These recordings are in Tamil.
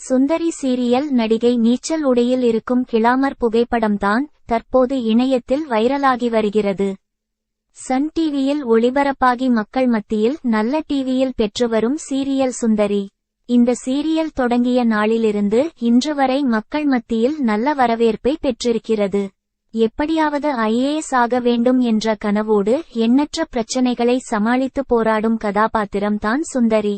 சுந்தரி சீரியல் நடிகை நீச்சல் உடையில் இருக்கும் கிளாமர் புகைப்படம்தான் தற்போது இணையத்தில் வைரலாகி வருகிறது. சன் டிவியில் ஒளிபரப்பாகி மக்கள் மத்தியில் நல்ல டிவியில் பெற்று வரும் சீரியல் சுந்தரி. இந்த சீரியல் தொடங்கிய நாளிலிருந்து இன்று வரை மக்கள் மத்தியில் நல்ல வரவேற்பை பெற்றிருக்கிறது. எப்படியாவது ஐஏஎஸ் ஆக வேண்டும் என்ற கனவோடு எண்ணற்ற பிரச்சனைகளை சமாளித்து போராடும் கதாபாத்திரம்தான் சுந்தரி.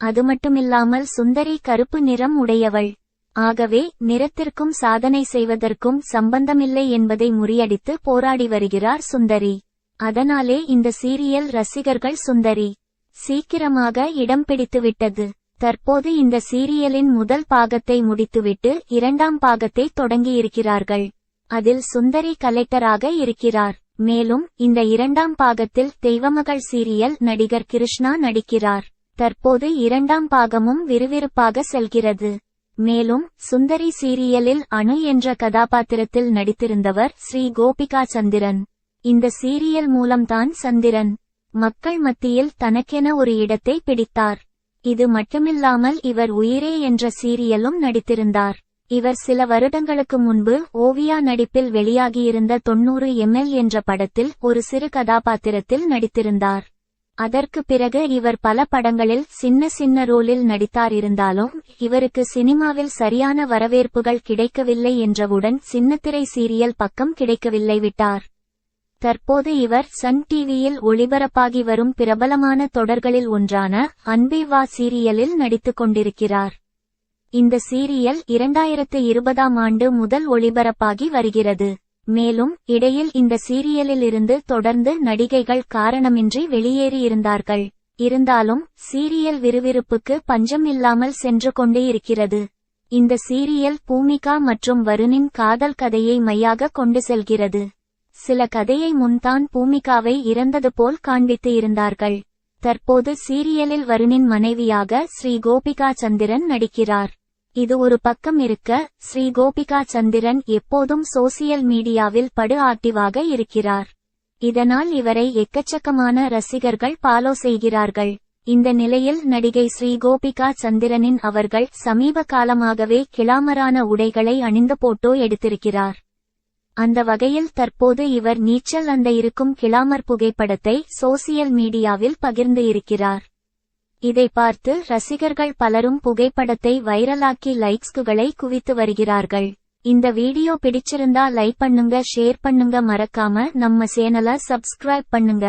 அது மட்டுமில்லாமல் சுந்தரி கருப்பு நிறம் உடையவள். ஆகவே நிறத்திற்கும் சாதனை செய்வதற்கும் சம்பந்தமில்லை என்பதை முறியடித்து போராடி வருகிறார் சுந்தரி. அதனாலே இந்த சீரியல் ரசிகர்கள் சுந்தரி. சீக்கிரமாக இடம் பிடித்துவிட்டது. தற்போது இந்த சீரியலின் முதல் பாகத்தை முடித்துவிட்டு இரண்டாம் பாகத்தை தொடங்கியிருக்கிறார்கள். அதில் சுந்தரி கலெக்டராக இருக்கிறார். மேலும் இந்த இரண்டாம் பாகத்தில் தெய்வமகள் சீரியல் நடிகர் கிருஷ்ணா நடிக்கிறார். தற்போது இரண்டாம் பாகமும் விறுவிறுப்பாக செல்கிறது. மேலும் சுந்தரி சீரியலில் அணு என்ற கதாபாத்திரத்தில் நடித்திருந்தவர் ஸ்ரீ கோபிகா சந்திரன். இந்த சீரியல் மூலம்தான் சந்திரன். மக்கள் மத்தியில் தனக்கென ஒரு இடத்தை பிடித்தார். இது மட்டுமில்லாமல் இவர் உயிரே என்ற சீரியலும் நடித்திருந்தார். இவர் சில வருடங்களுக்கு முன்பு ஓவியா நடிப்பில் வெளியாகியிருந்த தொன்னூறு எம்எல் என்ற படத்தில் ஒரு சிறு கதாபாத்திரத்தில் நடித்திருந்தார். அதற்கு பிறகு இவர் பல படங்களில் சின்ன சின்ன ரோலில் நடித்தார். இருந்தாலும் இவருக்கு சினிமாவில் சரியான வரவேற்புகள் கிடைக்கவில்லை என்றவுடன் சின்னத்திரை சீரியல் பக்கம் கிடைக்கவில்லை விட்டார். தற்போது இவர் சன் டிவியில் ஒளிபரப்பாகி வரும் பிரபலமான தொடர்களில் ஒன்றான அன்பே வா சீரியலில் நடித்துக் கொண்டிருக்கிறார். இந்த சீரியல் இரண்டாயிரத்து இருபதாம் ஆண்டு முதல் ஒளிபரப்பாகி வருகிறது. மேலும் இடையில் இந்த சீரியலிலிருந்து தொடர்ந்து நடிகைகள் காரணமின்றி வெளியேறியிருந்தார்கள். இருந்தாலும் சீரியல் விறுவிறுப்புக்கு பஞ்சம் இல்லாமல் சென்று கொண்டே இருக்கிறது. இந்த சீரியல் பூமிகா மற்றும் வருணின் காதல் கதையை மையாக கொண்டு செல்கிறது. சில கதையை முன்தான் பூமிகாவை இறந்தது போல் காண்பித்து இருந்தார்கள். தற்போது சீரியலில் வருணின் மனைவியாக ஸ்ரீ கோபிகா சந்திரன் நடிக்கிறார். இது ஒரு பக்கம் இருக்க ஸ்ரீ கோபிகா சந்திரன் எப்போதும் சோசியல் மீடியாவில் படு ஆக்டிவாக இருக்கிறார். இதனால் இவரை எக்கச்சக்கமான ரசிகர்கள் பாலோ செய்கிறார்கள். இந்த நிலையில் நடிகை ஸ்ரீ கோபிகா சந்திரனின் அவர்கள் சமீப காலமாகவே கிளாமரான உடைகளை அணிந்து போட்டோ எடுத்திருக்கிறார். அந்த வகையில் தற்போது இவர் நீச்சல் அந்த இருக்கும் கிளாமர் புகைப்படத்தை சோசியல் மீடியாவில் பகிர்ந்து இருக்கிறார். இதை பார்த்து ரசிகர்கள் பலரும் புகைப்படத்தை வைரலாக்கி லைக்ஸ்குகளை குவித்து வருகிறார்கள். இந்த வீடியோ பிடிச்சிருந்தா லைக் பண்ணுங்க ஷேர் பண்ணுங்க மறக்காம நம்ம சேனலை சப்ஸ்கிரைப் பண்ணுங்க.